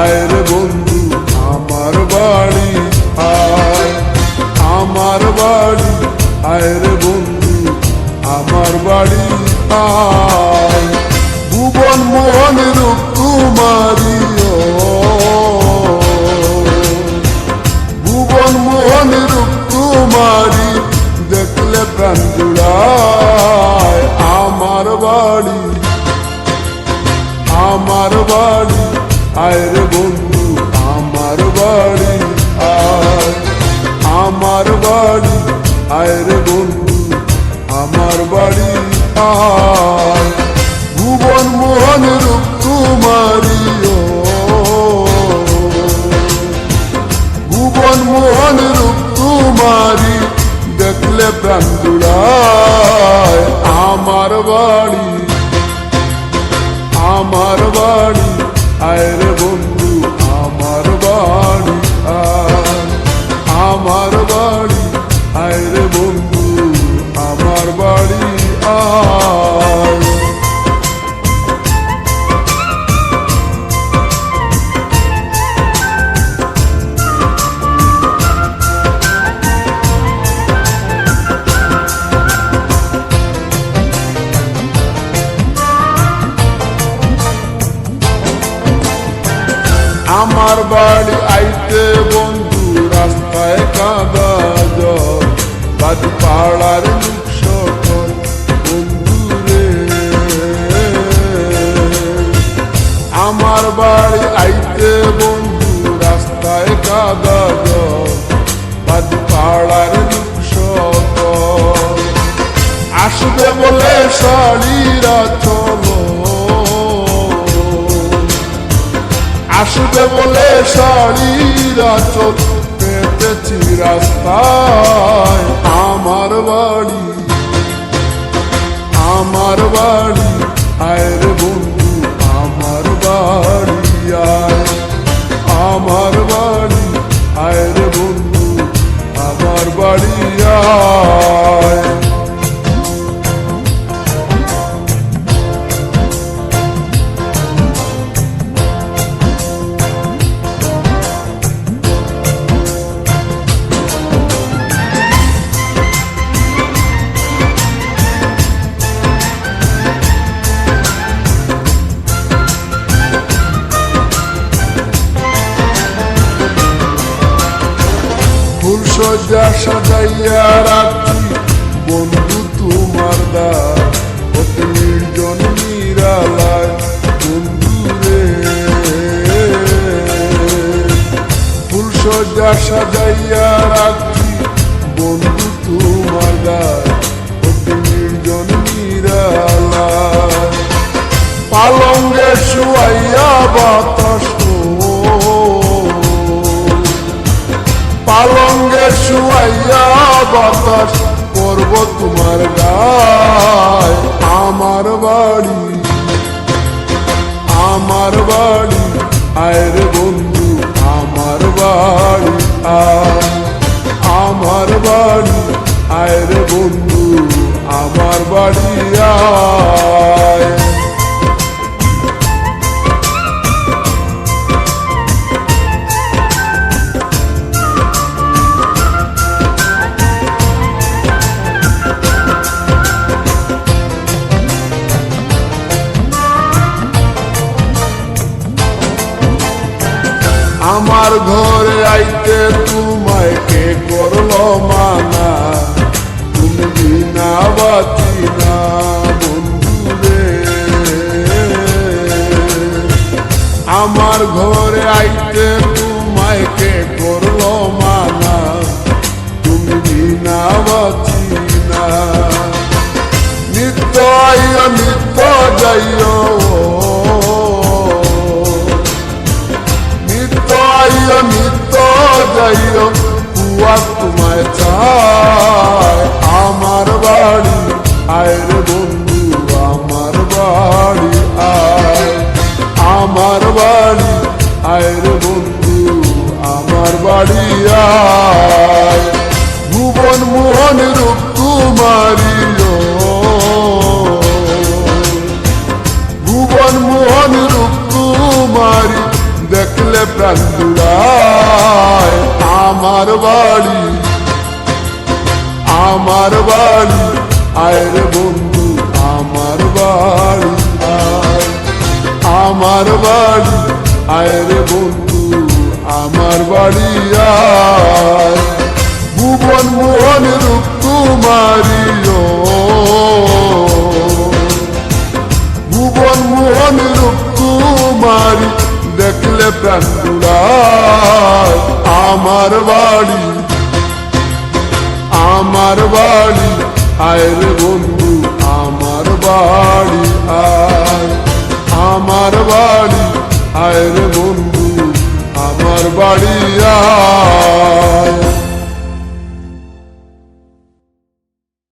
আয় রে বন্ধু, আমার বাড়ি আয় আমার বাড়ি আয় রে বন্ধু, আমার বাড়ি আয় ভুবন মোহন রূপ কুমারী ভুবন মোহন রূপ কুমারী দেখলে প্রাণ আমার বাড়ি আমার বাড়ি আয় বন্ধু, আমার বাড়ি, আয়। আমার বাড়ি, আয় বন্ধু, আমার বাড়ি, আয়। ভুবন মোহন রূপ কুমারী ভুবন মোহন রূপ কুমারী দেখলে প্রাণ জুড়ায় আমার বাড়ি আমার বাড়ি আইতে বন্ধু, রাস্তায় কাদা পাড়ার বন্ধু আমার বাড়ি আইতে বন্ধু, রাস্তায় কাদা আসবে বলে শাড়িরা চলো আসবে বলে শরীর চোখ পেতেছি রাস্তায় সজ্জা সাজাইয়া রাখি। বন্ধু তোমার সজ্জা সাজাইয়া রাখি বন্ধু তোমার নির্জন পালঙ্গে শুয়াইয়া বাতাস শুয়াইয়া বাতাস করব তোমার গায়। আমার বাড়ি আমার বাড়ি, আয় রে বন্ধু, আমার বাড়ি, আয়। আমার বাড়ি, আয় রে বন্ধু, আমার বাড়ি, আয়। আমার ঘরে আইতে তোমায় আমার বাড়ি আমার বাড়ি। আয় রে বন্ধু, আমার বাড়ি আমার বাড়ি, আয় রে বন্ধু, আমার বাড়ি আয়। ভুবন মোহন রূপ তোমারিও ভুবন মোহন রূপ তোমারি দেখলে প্রাণ আমার বাড়ি আমার বাড়ি আয়ের বন্ধু, আমার বাড়ি আমার বাড়ি আয়ের বন্ধু, আমার বাড়ি আয়